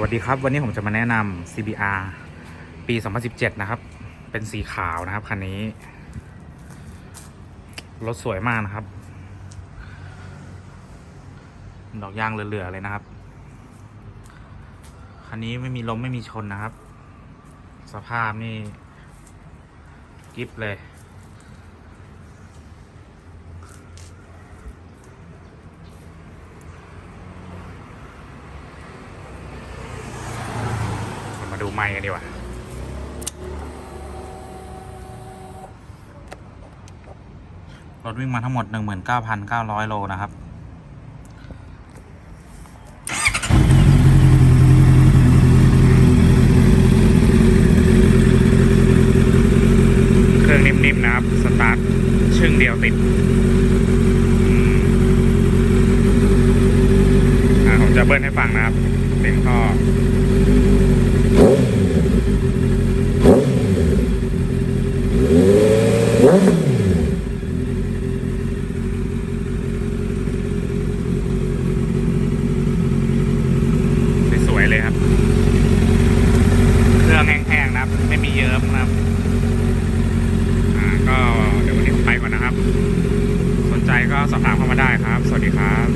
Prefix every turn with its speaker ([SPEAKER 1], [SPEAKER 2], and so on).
[SPEAKER 1] วัสดีครับ วันนี้ผมจะมาแนะนำ CBR ปี 2017 นะครับ เป็นสีขาวนะครับ คันนี้ รถสวยมากนะครับ ดอกยางเหลือๆเลยนะครับ คันนี้ไม่มีลมไม่มีชนนะครับ สภาพนี่ กิฟเลย ไม้กันดีกว่ารถวิ่งมาทั้งหมด 19,900 โล นะครับ เครื่องนิ่ม ๆ นะครับ สตาร์ทชึ่งเดียวติด อ่า ผมจะเบิ้ลให้ฟังนะครับเสียงท่อ สวยๆเลยครับ เครื่องแห้งๆนะครับ ไม่มีเยิ้มนะครับ อ่า ก็เดี๋ยววันนี้ผมไปก่อนนะครับ สนใจก็สอบถามเข้ามาได้ครับ สวัสดีครับ